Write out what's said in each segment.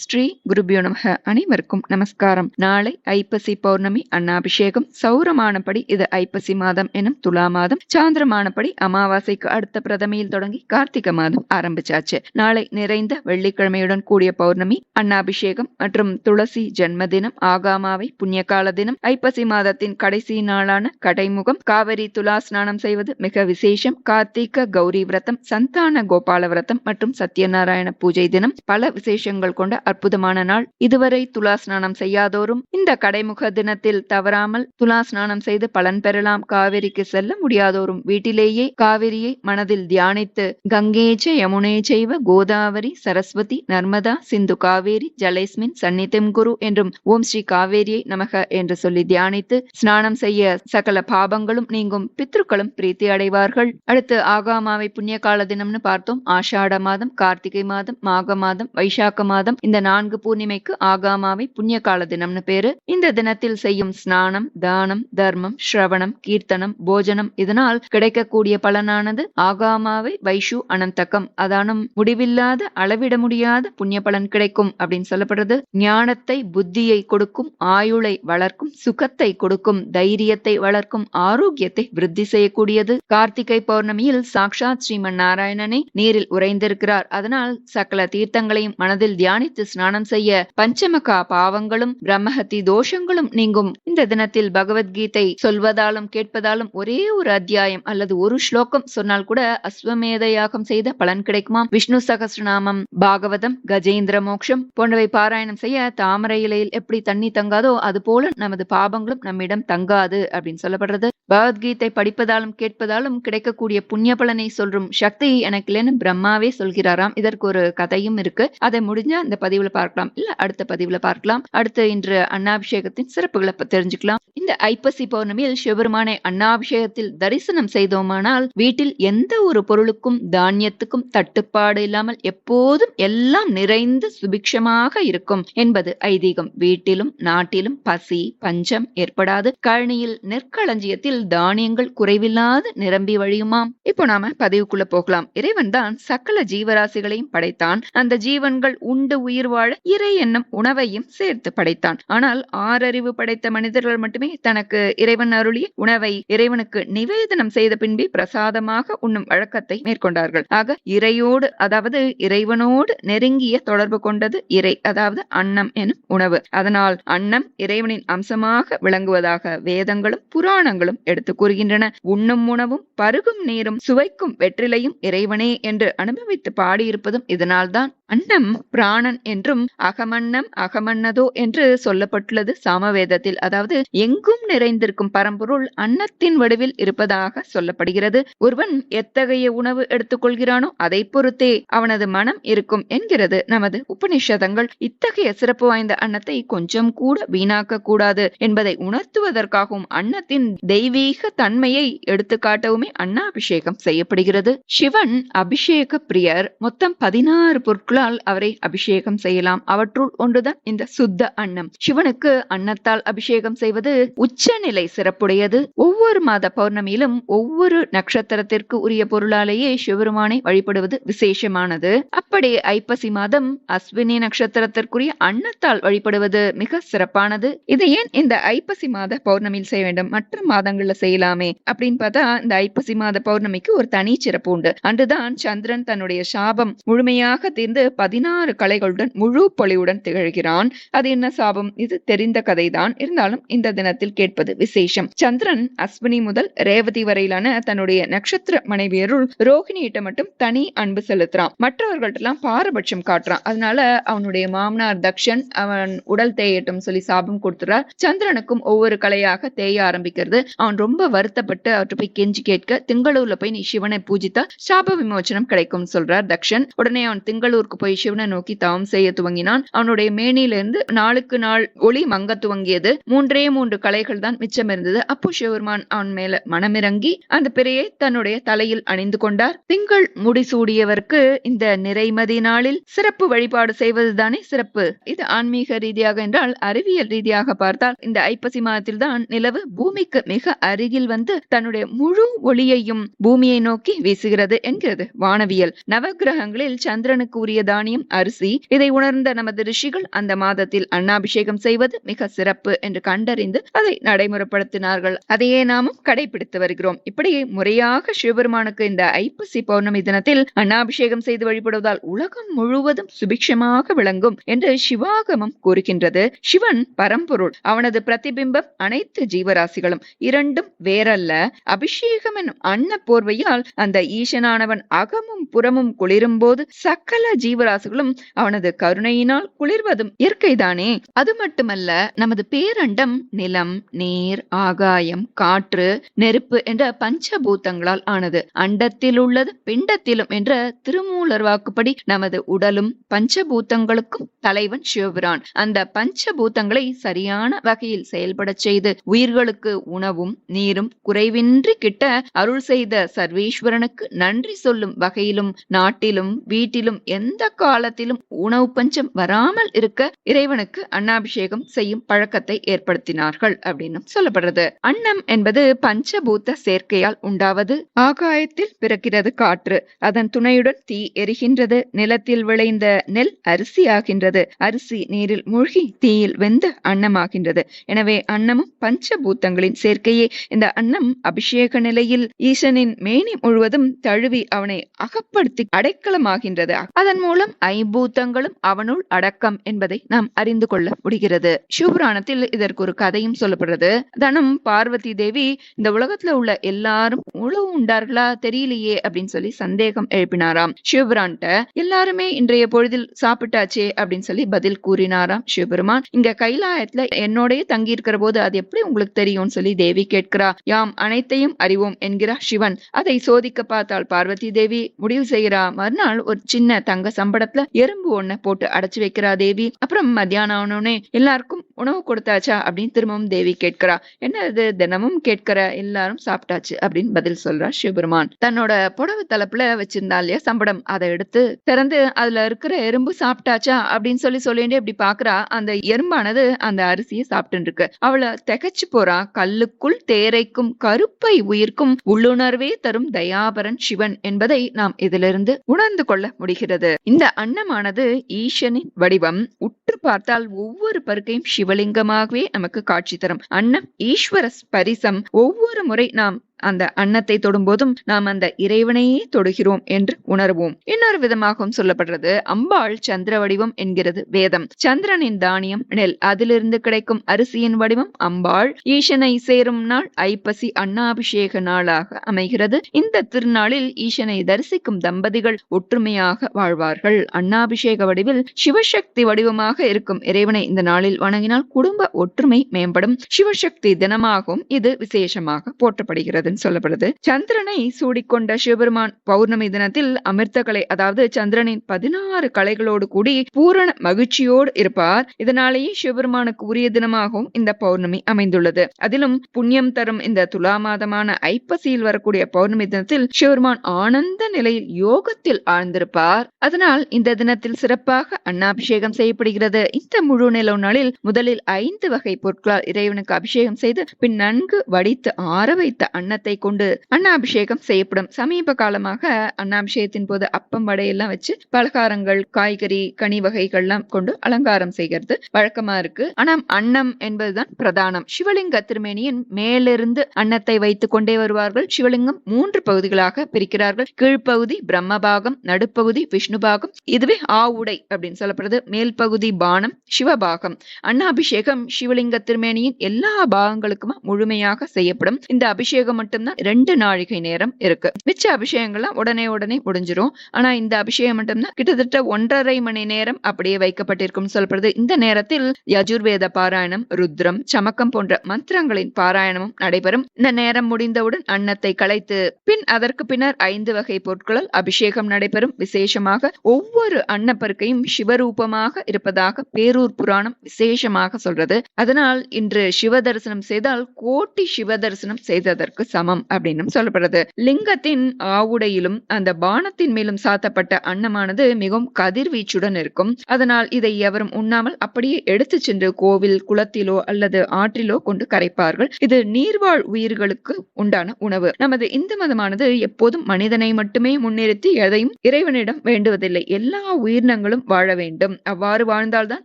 ஸ்ரீ குருபியோ நமக. அனைவருக்கும் நமஸ்காரம். நாளை ஐப்பசி பௌர்ணமி அன்னாபிஷேகம். சௌரமானபடி இது ஐப்பசி மாதம் எனும் துலா மாதம். சாந்திரமானபடி அமாவாசைக்கு அடுத்த பிரதமையில் தொடங்கி கார்த்திகை மாதம் ஆரம்பிச்சாச்சு. நாளை நிறைந்த வெள்ளிக்கிழமையுடன் கூடிய பௌர்ணமி அன்னாபிஷேகம் மற்றும் துளசி ஜென்மதினம் ஆகாமாவை புண்ணியகால தினம் ஐப்பசி மாதத்தின் கடைசி நாளான கடைமுகம் காவிரி துலா ஸ்நானம் செய்வது மிக விசேஷம். கார்த்திக கௌரி விரதம் சந்தான கோபால விரதம் மற்றும் சத்யநாராயண பூஜை தினம் பல விசேஷங்கள் கொண்ட அற்புதமான நாள். இதுவரை துலா ஸ்நானம் செய்யாதோரும் இந்த கடைமுக தினத்தில் தவறாமல் துலா ஸ்நானம் செய்து பலன் பெறலாம். காவிரிக்கு செல்ல முடியாதோரும் வீட்டிலேயே காவிரியை மனதில் தியானித்து கங்கேச்ச யமுனே செய்வ கோதாவரி சரஸ்வதி நர்மதா சிந்து காவேரி ஜலேஸ்மின் சன்னிதிம் குரு என்றும் ஓம் ஸ்ரீ காவேரியை நமக என்று சொல்லி தியானித்து ஸ்நானம் செய்ய சகல பாபங்களும் நீங்கும். பித்ருக்களும் பிரீத்தி அடைவார்கள். அடுத்து ஆகாமாவை புண்ணிய கால தினம்னு பார்த்தோம். ஆஷாட மாதம் கார்த்திகை மாதம் மாக மாதம் வைசாக்க மாதம். இந்த நான்கு பூர்ணிமைக்கு ஆகாமாவை புண்ணிய கால தினம்னு பேரு. இந்த தினத்தில் செய்யும் ஸ்நானம் தானம் தர்மம் ஸ்ரவணம் கீர்த்தனம் போஜனம் இதனால் கிடைக்கக்கூடிய பலனானது ஆகாமாவை வைஷு அனந்தகம். அதானும் முடிவில்லாத அளவிட முடியாத புண்ணிய பலன் கிடைக்கும் அப்படின்னு சொல்லப்படுறது. ஞானத்தை புத்தியை கொடுக்கும் ஆயுளை வளர்க்கும் சுகத்தை கொடுக்கும் தைரியத்தை வளர்க்கும் ஆரோக்கியத்தை விருத்தி செய்யக்கூடியது. கார்த்திகை பௌர்ணமியில் சாக்ஷாத் ஸ்ரீமன் நாராயணனை நீரில் உறைந்திருக்கிறார். அதனால் சகல தீர்த்தங்களையும் மனதில் தியானித்து ஸ்நானம் செய்ய பஞ்சமகா பாவங்களும் பிரம்மஹத்தி தோஷங்களும் நீங்கும். இந்த தினத்தில் பகவத்கீதை சொல்வதாலும் கேட்பதாலும் ஒரே ஒரு அத்தியாயம் அல்லது ஒரு ஸ்லோகம் சொன்னால் கூட அஸ்வமேத யாகம் செய்த பலன் கிடைக்குமா விஷ்ணு சகசிரநாமம் பாகவதம் கஜேந்திர மோக்ஷம் போன்றவை பாராயணம் செய்ய தாமரை இலையில் எப்படி தண்ணி தங்காதோ அது போல நமது பாபங்களும் நம்மிடம் தங்காது அப்படின்னு சொல்லப்படுறது. பகவத்கீதை படிப்பதாலும் கேட்பதாலும் கிடைக்கக்கூடிய புண்ணிய பலனை சொல்றும் சக்தி எனக்கு இல்லைன்னு பிரம்மாவே சொல்கிறாராம். இதற்கு ஒரு கதையும் இருக்கு. அதை முடிஞ்சா இந்த பதிவுல பார்க்கலாம். இல்ல அடுத்த பதிவுல பார்க்கலாம். அடுத்த இன்று அன்னாபிஷேகத்தின் சிறப்புகளை தெரிஞ்சுக்கலாம். இந்த ஐப்பசி பௌர்ணமியில் சிவபெருமானை அன்னாபிஷேகத்தில் தரிசனம் செய்தோமானால் வீட்டில் எந்த ஒரு பொருளுக்கும் தானியத்துக்கும் தட்டுப்பாடு இல்லாமல் எப்போதும் எல்லாம் நிறைந்து சுபிக்ஷமாக இருக்கும் என்பது ஐதீகம். வீட்டிலும் நாட்டிலும் பசி பஞ்சம் ஏற்படாது. கழனியில் நெற்களஞ்சியத்தில் தானியங்கள் குறைவில்லாது நிரம்பி வழியுமாம். இப்போ நாம பதிவுக்குள்ள போகலாம். இறைவன் தான் சகல ஜீவராசிகளையும் படைத்தான். அந்த ஜீவன்கள் உண்டு உயிர் வாழ இறை என்னும் உணவையும் சேர்த்து படைத்தான். ஆனால் ஆறறிவு படைத்த மனிதர்கள் மட்டுமே தனக்கு இறைவன் அருளிய உணவை இறைவனுக்கு நிவேதனம் செய்த பின்பே பிரசாதமாக உண்ணும் வழக்கத்தை மேற்கொண்டார்கள். ஆக இறையோடு அதாவது இறைவனோடு நெருங்கிய தொடர்பு கொண்டது இறை அதாவது அன்னம் எனும் உணவு. அதனால் அன்னம் இறைவனின் அம்சமாக விளங்குவதாக வேதங்களும் புராணங்களும் எடுத்து கூறுகின்றன. உண்ணும் உணவும் பருகும் நீரும் சுவைக்கும் வெற்றிலையும் இறைவனே என்று அனுபவித்து பாடியிருப்பதும் இதனால்தான் அன்னம் பிராணன் என்றும் அகமன்னம் அகமன்னதோ என்று சொல்லப்பட்டுள்ளது சாமவேதத்தில். அதாவது எங்கும் நிறைந்திருக்கும் பரம்பொருள் அன்னத்தின் வடிவில் இருப்பதாக சொல்லப்படுகிறது. ஒருவன் எத்தகைய உணவு எடுத்துக்கொள்கிறானோ அதை பொறுத்தே அவனது மனம் இருக்கும் என்கிறது நமது உபனிஷதங்கள். இத்தகைய சிறப்பு வாய்ந்த அன்னத்தை கொஞ்சம் கூட வீணாக்க கூடாது என்பதை உணர்த்துவதற்காகவும் அன்னத்தின் தெய்வீக தன்மையை எடுத்துக்காட்டவுமே அன்னாபிஷேகம் செய்யப்படுகிறது. சிவன் அபிஷேக பிரியர் மொத்தம் பதினாறு பொருட்கள் பொருட்களால் அவரை அபிஷேகம் செய்யலாம். அவற்றுள் ஒன்றுதான் இந்த சுத்த அன்னம். சிவனுக்கு அன்னத்தால் அபிஷேகம் செய்வது உச்சநிலை சிறப்புடையது. ஒவ்வொரு மாத பௌர்ணமியிலும் ஒவ்வொரு நட்சத்திரத்திற்கு உரிய பொருளாலேயே சிவபெருமானை வழிபடுவது விசேஷமானது. அப்படி ஐப்பசி மாதம் அஸ்வினி நட்சத்திரத்திற்குரிய அன்னத்தால் வழிபடுவது மிக சிறப்பானது. இதை ஏன் இந்த ஐப்பசி மாத பௌர்ணமியில் செய்ய வேண்டும்? மற்ற மாதங்கள்ல செய்யலாமே. அப்படின்னு பார்த்தா இந்த ஐப்பசி மாத பௌர்ணமிக்கு ஒரு தனி சிறப்பு உண்டு. அன்றுதான் சந்திரன் தன்னுடைய சாபம் முழுமையாக தீர்ந்து பதினாறு கலைகளுடன் முழு பொலிவுடன் திகழ்கிறான். அது என்ன சாபம்? இது தெரிந்த கதைதான். இருந்தாலும் இந்த தினத்தில் கேட்பது விசேஷம். சந்திரன் அஸ்வினி முதல் ரேவதி வரையிலான தன்னுடைய நட்சத்திர மனைவியருள் ரோஹிணியிட்ட மட்டும் தனி அன்பு செலுத்துறான். மற்றவர்கள்ட்ட எல்லாம் பாரபட்சம் காட்டுறான். அதனால அவனுடைய மாமனார் தக்ஷன் அவன் உடல் தேயட்டும் சொல்லி சாபம் கொடுத்துறார். சந்திரனுக்கும் ஒவ்வொரு கலையாக தேய ஆரம்பிக்கிறது. அவன் ரொம்ப வருத்தப்பட்டு அவற்றை போய் கெஞ்சி கேட்க திங்களூர்ல போய் நீ சிவனை பூஜித்தா சாப விமோச்சனம் கிடைக்கும் சொல்றார் தக்ஷன். உடனே அவன் திங்களூருக்கு போய் சிவனை நோக்கி தவம் செய்ய துவங்கினான். அவனுடைய மேனியிலிருந்து நாளுக்கு நாள் ஒளி மங்க துவங்கியது. மூன்றே மூன்று கலைகள் தான் மிச்சம் இருந்தது. அப்போ சிவபெருமான் அவன் மேல மனமிறங்கி அந்த பிறையை தன்னுடைய தலையில் அணிந்து கொண்டார். திங்கள் முடிசூடியவருக்கு இந்த நிறைமதி நாளில் சிறப்பு வழிபாடு செய்வதுதானே சிறப்பு? இது ஆன்மீக ரீதியாக என்றால் அறிவியல் ரீதியாக பார்த்தால் இந்த ஐப்பசி மாதத்தில் தான் நிலவு பூமிக்கு மிக அருகில் வந்து தன்னுடைய முழு ஒளியையும் பூமியை நோக்கி வீசுகிறது என்கிறது. வானவியல். நவகிரகங்களில் சந்திரனுக்கு உரியது தானியம் அரிசி. இதை உணர்ந்த நமது ரிஷிகள் அந்த மாதத்தில் அன்னாபிஷேகம் செய்வது மிக சிறப்பு என்று கண்டறிந்து அதை நடைமுறைப்படுத்தினார்கள். அதையே நாமும் கடைபிடித்து வருகிறோம். இப்படியே முறையாக சிவபெருமானுக்கு இந்த ஐப்பசி பௌர்ணமி தினத்தில் அன்னாபிஷேகம் செய்து வழிபடுவதால் உலகம் முழுவதும் சுபிக்ஷமாக விளங்கும் என்று சிவாகமம் கூறுகின்றது. சிவன் பரம்பொருள். அவனது பிரதிபிம்பம் அனைத்து ஜீவராசிகளும். இரண்டும் வேறல்ல. அபிஷேகம் என்னும் அன்ன போர்வையால் அந்த ஈசனானவன் அகமும் புறமும் குளிரும் போது சகல ஜீவராசிகளும் அவனது கருணையினால் குளிர்வதும் இயற்கைதானே. அது மட்டுமல்ல நமது பேரண்டம் நிலம் நீர் ஆகாயம் காற்று நெருப்பு என்ற பஞ்சபூதங்களால் ஆனது. அண்டத்தில் உள்ளது பிண்டத்திலும் என்ற திருமூலர் வாக்குப்படி நமது உடலும் பஞ்சபூதங்களுக்கும் தலைவன் சிவபிரான் அந்த பஞ்சபூதங்களை சரியான வகையில் செயல்பட செய்து உயிர்களுக்கு உணவும் நீரும் குறைவின்றி கிட்ட அருள் செய்த சர்வேஸ்வரனுக்கு நன்றி சொல்லும் வகையிலும் நாட்டிலும் வீட்டிலும் எந்த காலத்திலும் உணவு பஞ்சம் வராமல் இருக்க இறைவனுக்கு அன்னாபிஷேகம் செய்யும் பழக்கத்தை ஏற்படுத்தினார்கள் அப்படின்னு சொல்லப்படுறது. அன்னம் என்பது பஞ்சபூத்த சேர்க்கையால் உண்டாவது ஆகாயத்தில் பிறக்கிறது காற்று. அதன் துணையுடன் தீ எரிகின்றது நிலத்தில் விளைந்த நெல் அரிசி ஆகின்றது அரிசி நீரில் மூழ்கி தீயில் வெந்து அன்னமாகின்றது. எனவே அன்னமும் பஞ்சபூத்தங்களின் சேர்க்கையே. இந்த அன்னம் அபிஷேக நிலையில் ஈசனின் மேனி முழுவதும் தழுவி அவனை அகப்படுத்தி அடைக்கலமாகின்றது. அதன் மூலம் ஐம்பூத்தங்களும் அவனுள் அடக்கம் என்பதை நாம் அறிந்து கொள்ள முடிகிறது. சிவபுராணத்தில் இதற்கு ஒரு கதையும் சொல்லப்படுறது. தனம் பார்வதி தேவி இந்த உலகத்துல உள்ள எல்லாரும் உழவு உண்டார்களா தெரியலையே அப்படின்னு சொல்லி சந்தேகம் எழுப்பினாராம். சிவபுரான்ட்ட எல்லாருமே இன்றைய பொழுதில் சாப்பிட்டாச்சே அப்படின்னு சொல்லி பதில் கூறினாராம் சிவபெருமான். இங்க கைலாயத்துல என்னோடய தங்கி இருக்கிற போது அது எப்படி உங்களுக்கு தெரியும்னு சொல்லி தேவி கேட்கிறா. யாம் அனைத்தையும் அறிவோம் என்கிறார் சிவன். அதை சோதிக்க பார்த்தால் பார்வதி தேவி முடிவு செய்கிறா. மறுநாள் ஒரு சின்ன தங்க சம்படத்துல எறும்பு ஒன்ன போட்டு அடைச்சு வைக்கிறா தேவி. அப்புறம் மத்தியானம் ஆனோடனே எல்லாருக்கும் உணவு கொடுத்தாச்சா அப்படின்னு திரும்பவும் தேவி கேட்கிறா. என்ன இது தினமும் கேட்கிற எல்லாரும் சாப்பிட்டாச்சு அப்படின்னு பதில் சொல்றா சிவபெருமான். தன்னோட புடவை தலைப்புல வச்சிருந்தா இல்லையா சம்படம் அதை எடுத்து திறந்து அதுல இருக்கிற எறும்பு சாப்பிட்டாச்சா அப்படின்னு சொல்லி சொல்லிட்டு இப்படி பாக்குறா. அந்த எறும்பானது அந்த அரிசியை சாப்பிட்டு இருக்கு. அவளை திகச்சு போறா. கல்லுக்குள் தேரைக்கும் கருப்பை உயிர்க்கும் உள்ளுணர்வே தரும் தயாபரன் சிவன் என்பதை நாம் இதிலிருந்து உணர்ந்து கொள்ள முடிகிறது. இந்த அன்னமானது ஈசனின் வடிவம். உற்று பார்த்தால் ஒவ்வொரு பருக்கையும் சிவலிங்கமாகவே நமக்கு காட்சி தரும். அன்னம் ஈஸ்வர ஸ்பரிசம். ஒவ்வொரு முறை நாம் அந்த அன்னத்தை தொடும்போதும் நாம் அந்த இறைவனையே தொடுகிறோம் என்று உணர்வோம். இன்னொரு விதமாகவும் சொல்லப்படுறது அம்பாள் சந்திர வடிவம் என்கிறது வேதம். சந்திரனின் தானியம் நெல் அதிலிருந்து கிடைக்கும் அரிசியின் வடிவம் அம்பாள். ஈசனை சேரும் நாள் ஐப்பசி அன்னாபிஷேக நாளாக அமைகிறது. இந்த திருநாளில் ஈசனை தரிசிக்கும் தம்பதிகள் ஒற்றுமையாக வாழ்வார்கள். அன்னாபிஷேக வடிவில் சிவசக்தி வடிவமாக இருக்கும் இறைவனை இந்த நாளில் வணங்கினால் குடும்ப ஒற்றுமை மேம்படும். சிவசக்தி தினமாகவும் இது விசேஷமாக போற்றப்படுகிறது. உள்ளதுன்னு சொல்லப்படுது. சந்திரனை சூடிக்கொண்ட சிவபெருமான் பௌர்ணமி தினத்தில் அமிர்த கலை அதாவது சந்திரனின் பதினாறு கலைகளோடு கூடி பூரண மகிழ்ச்சியோடு இருப்பார். இதனாலேயே சிவபெருமானுக்கு உரிய தினமாகவும் இந்த பௌர்ணமி அமைந்துள்ளது. அதிலும் புண்ணியம் தரும் இந்த துலா மாதமான ஐப்பசியில் வரக்கூடிய பௌர்ணமி தினத்தில் சிவபெருமான் ஆனந்த நிலையில் யோகத்தில் ஆழ்ந்திருப்பார். அதனால் இந்த தினத்தில் சிறப்பாக அன்னாபிஷேகம் செய்யப்படுகிறது. இந்த முழு நிலவு நாளில் முதலில் ஐந்து வகை பொருட்களால் இறைவனுக்கு அபிஷேகம் செய்து பின் நன்கு வடித்து ஆற வைத்த அன்னத்தை அன்னத்தை கொண்டு அன்னாபிஷேகம் செய்யப்படும். சமீப காலமாக அன்னாபிஷேகத்தின் போது அப்பம் வடையெல்லாம் வச்சு பலகாரங்கள் காய்கறி கனி வகைகள்லாம் கொண்டு அலங்காரம் செய்கிறது. வழக்கமா இருக்கு. ஆனா அன்னம் என்பதுதான் பிரதானம். சிவலிங்க திருமேனியின் மேலிருந்து அன்னத்தை வைத்துக் கொண்டே வருவார்கள். சிவலிங்கம் மூன்று பகுதிகளாக பிரிக்கிறார்கள். கீழ்ப்பகுதி பிரம்மபாகம் நடுப்பகுதி விஷ்ணு பாகம் இதுவே ஆவுடை அப்படின்னு சொல்லப்படுறது மேல் பகுதி பானம் சிவபாகம். அன்னாபிஷேகம் சிவலிங்க திருமேனியின் எல்லா பாகங்களுக்குமா முழுமையாக செய்யப்படும். இந்த அபிஷேகம் மட்டும்தான் ரெண்டு நாழிகை நேரம் இருக்கு. மிச்ச அபிஷேகங்கள்லாம் உடனே உடனே முடிஞ்சிரும். ஆனா இந்த அபிஷேகம் மட்டும்தான். கிட்டத்தட்ட ஒன்றரை மணி நேரம் அப்படியே வைக்கப்பட்டிருக்கும் சொல்லப்படுது. இந்த நேரத்தில் யஜுர்வேத பாராயணம் ருத்ரம் சமக்கம் போன்ற மந்திரங்களின் பாராயணமும் நடைபெறும். இந்த நேரம் முடிந்தவுடன் அன்னத்தை களைத்து பின் அதற்கு பின்னர் ஐந்து வகை பொருட்களால் அபிஷேகம் நடைபெறும். விசேஷமாக ஒவ்வொரு அன்னப்பருக்கையும் சிவரூபமாக இருப்பதாக பேரூர் புராணம் விசேஷமாக சொல்றது. அதனால் இன்று சிவ தரிசனம் செய்தால் கோட்டி சிவ தரிசனம் செய்ததற்கு சமம் அப்படின்னு சொல்லப்படுறது லிங்கத்தின் ஆவுடையிலும் அந்த பானத்தின் மேலும் சாத்தப்பட்ட அன்னமானது மிகவும் கதிர்வீச்சுடன் இருக்கும். அதனால் இதை எவரும் உண்ணாமல் அப்படியே எடுத்து சென்று கோவில் குளத்திலோ அல்லது ஆற்றிலோ கொண்டு கரைப்பார்கள். இது நீர்வாழ் உயிர்களுக்கு உண்டான உணவு. நமது இந்து மதமானது எப்போதும் மனிதனை மட்டுமே முன்னிறுத்தி எதையும் இறைவனிடம் வேண்டுவதில்லை. எல்லா உயிரினங்களும் வாழ வேண்டும். அவ்வாறு வாழ்ந்தால்தான்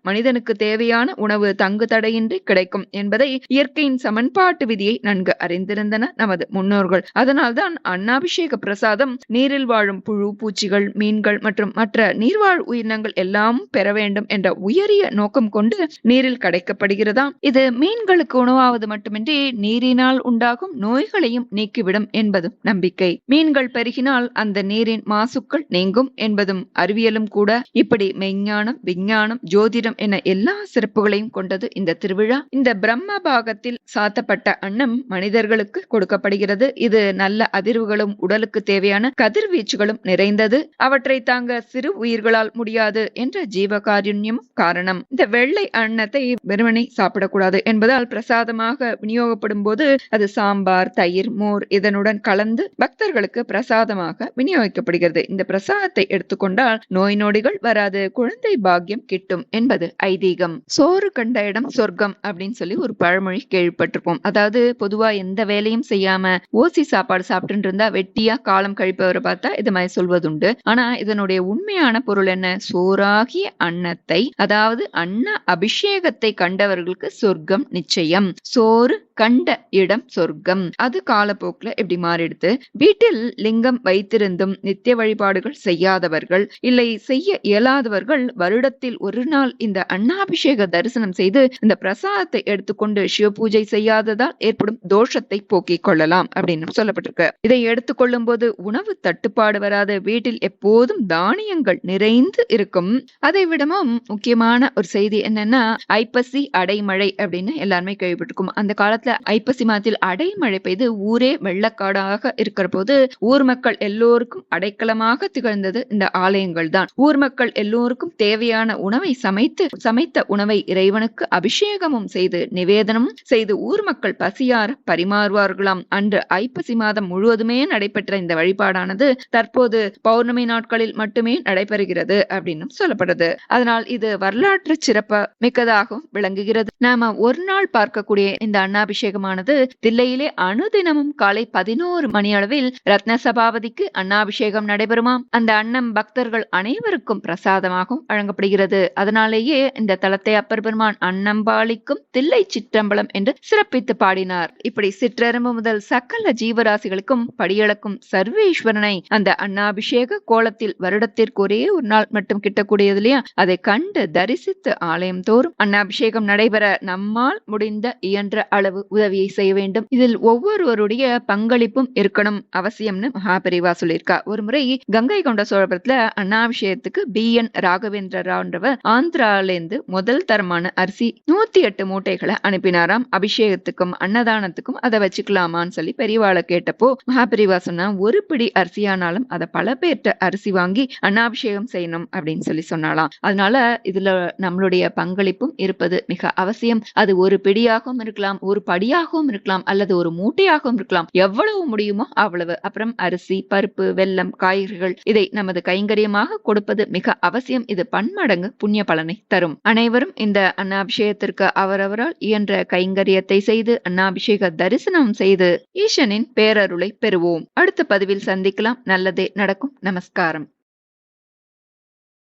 மனிதனுக்கு தேவையான உணவு தங்கு தடையின்றி கிடைக்கும் என்பதை இயற்கையின் சமன்பாட்டு விதியை நன்கு அறிந்திருந்தன நமது முன்னோர்கள். அதனால்தான் அன்னாபிஷேக பிரசாதம் நீரில் வாழும் புழு பூச்சிகள் மீன்கள் மற்றும் மற்ற நீர்வாழ் உயிரினங்கள் எல்லாம் பெற வேண்டும் என்ற உயரிய நோக்கம் கொண்டு நீரில் கிடைக்கப்படுகிறதாம் இது மீன்களுக்கு உணவாவது மட்டுமின்றி நீரினால் உண்டாகும் நோய்களையும் நீக்கிவிடும் என்பதும் நம்பிக்கை. மீன்கள் பெருகினால் அந்த நீரின் மாசுக்கள் நீங்கும் என்பதும் அறிவியலும் கூட. இப்படி மெய்ஞானம் விஞ்ஞானம் ஜோதிடம் என எல்லா சிறப்புகளையும் கொண்டது இந்த திருவிழா. இந்த பிரம்ம பாகத்தில் சாத்தப்பட்ட அன்னம் மனிதர்களுக்கு கொடுக்கப்படுகிறது இது நல்ல அதிர்வுகளும் உடலுக்கு தேவையான கதிர்வீச்சுகளும் நிறைந்தது. அவற்றை தாங்க சிறு உயிர்களால் முடியாது என்ற ஜீவகாருண்யம் காரணம். இந்த வெள்ளை அன்னத்தை வெறுமனை சாப்பிடக்கூடாது என்பதால் பிரசாதமாக விநியோகப்படும் போது அது சாம்பார் தயிர் மோர் இதனுடன் கலந்து பக்தர்களுக்கு பிரசாதமாக விநியோகிக்கப்படுகிறது. இந்த பிரசாதத்தை எடுத்துக்கொண்டால் நோய் நொடிகள் வராது குழந்தை பாக்கியம் கிட்டும் என்பது ஐதீகம். சோறு கண்ட இடம் சொர்க்கம் அப்படின்னு சொல்லி ஒரு பழமொழி கேள்விப்பட்டிருப்போம். அதாவது பொதுவா எந்த வேலையும் செய்யாம தெரியாம ஓசி சாப்பாடு சாப்பிட்டு இருந்தா வெட்டியா காலம் கழிப்பவரை பார்த்தா இது மாதிரி சொல்வதுண்டு. ஆனா இதனுடைய உண்மையான பொருள் என்ன? சோறாகிய அன்னத்தை அதாவது அன்ன அபிஷேகத்தை கண்டவர்களுக்கு சொர்க்கம் நிச்சயம். சோறு கண்ட இடம் சொர்க்கம். அது காலப்போக்குல எப்படி மாறிடுது? வீட்டில் லிங்கம் வைத்திருந்தும் நித்திய வழிபாடுகள் செய்யாதவர்கள் இல்லை செய்ய இயலாதவர்கள் வருடத்தில் ஒரு நாள் இந்த அண்ணாபிஷேக தரிசனம் செய்து இந்த பிரசாதத்தை எடுத்துக்கொண்டு சிவ பூஜை செய்யாததால் ஏற்படும் தோஷத்தை போக்கிக் கொள்ளலாம். கொள்ளலாம் அப்படின்னு சொல்லப்பட்டிருக்கு. இதை எடுத்துக்கொள்ளும் போது உணவு தட்டுப்பாடு வராத. வீட்டில் எப்போதும் தானியங்கள் நிறைந்து இருக்கும். அதை விடமும் முக்கியமான ஒரு செய்தி என்னன்னா ஐப்பசி அடைமழை அப்படின்னு எல்லாருமே கேள்விப்பட்டிருக்கும். அந்த காலத்துல ஐப்பசி மாதத்தில் அடைமழை பெய்து ஊரே வெள்ளக்காடாக இருக்கிற போது ஊர் மக்கள் எல்லோருக்கும் அடைக்கலமாக திகழ்ந்தது இந்த ஆலயங்கள் தான். ஊர் மக்கள் எல்லோருக்கும் தேவையான உணவை சமைத்து சமைத்த உணவை இறைவனுக்கு அபிஷேகமும் செய்து நிவேதனமும் செய்து ஊர் மக்கள் பசியார பரிமாறுவார்களாம். அன்று ஐப்பசி மாதம் முழுவதுமே நடைபெற்ற இந்த வழிபாடானது தற்போது பௌர்ணமி நாட்களில் மட்டுமே நடைபெறுகிறது அப்படின்னு சொல்லப்படுது. அதனால் இது வரலாற்று சிறப்பு மிக்கதாகவும் விளங்குகிறது. நாம ஒரு நாள் பார்க்கக்கூடிய இந்த அன்னாபிஷேகமானது தில்லையிலே அனுதினமும் காலை பதினோரு மணி அளவில் ரத்ன சபாபதிக்கு அன்னாபிஷேகம் நடைபெறுமாம். அந்த அன்னம் பக்தர்கள் அனைவருக்கும் பிரசாதமாகவும் வழங்கப்படுகிறது. அதனாலேயே இந்த தலத்தை அப்பர் பெருமான் அன்னம்பாளிக்கும் தில்லை சிற்றம்பலம் என்று சிறப்பித்து பாடினார். இப்படி சிற்றெரும்பு முதல் சகல ஜீவராசிகளுக்கும் படியளக்கும் சர்வேஸ்வரனை அந்த அண்ணாபிஷேக கோலத்தில் வருடத்திற்கு ஒரே ஒரு நாள் மட்டும் கிட்டக்கூடியது இல்லையா? அதை கண்டு தரிசித்து ஆலயம் தோறும் அண்ணாபிஷேகம் நடைபெற நம்மால் முடிந்த இயன்ற அளவு உதவியை செய்ய வேண்டும். இதில் ஒவ்வொருவருடைய பங்களிப்பும் இருக்கணும் அவசியம்னு மகாபெரிவா சொல்லியிருக்கா. ஒரு முறை கங்கை கொண்ட சோழபுரத்துல அண்ணாபிஷேகத்துக்கு பி. என். ராகவேந்திர ராவ்ன்றவர் ஆந்திராலேருந்து முதல் தரமான அரிசி நூத்தி எட்டு மூட்டைகளை அனுப்பினாராம். அபிஷேகத்துக்கும் அன்னதானத்துக்கும் அதை வச்சுக்கலாமான்னு சொல்லி பெரியவாளை கேட்டப்போ மகாபெரிவா சொன்னா ஒரு பிடி அரிசியானாலும் அதை பல பேர்ட்ட அரிசி வாங்கி அன்னாபிஷேகம் செய்யணும் அப்படின்னு சொல்லி சொன்னாலாம் அதனால இதுல நம்மளுடைய பங்களிப்பும் இருப்பது மிக அவசியம். அது ஒரு பிடியாகவும் இருக்கலாம் ஒரு படியாகவும் இருக்கலாம் அல்லது ஒரு மூட்டையாகவும் இருக்கலாம். எவ்வளவு முடியுமோ அவ்வளவு. அப்புறம் அரிசி பருப்பு வெல்லம் காய்கறிகள் இதை நமது கைங்கரியமாக கொடுப்பது மிக அவசியம். இது பன்மடங்கு புண்ணிய பலனை தரும். அனைவரும் இந்த அன்னாபிஷேகத்திற்கு அவரவரால் இயன்ற கைங்கரியத்தை செய்து அன்னாபிஷேக தரிசனம் செய்து ஈசனின் பேரருளை பெறுவோம். அடுத்த பதிவில் சந்திக்கலாம். நல்லதே நடக்கும். நமஸ்காரம்.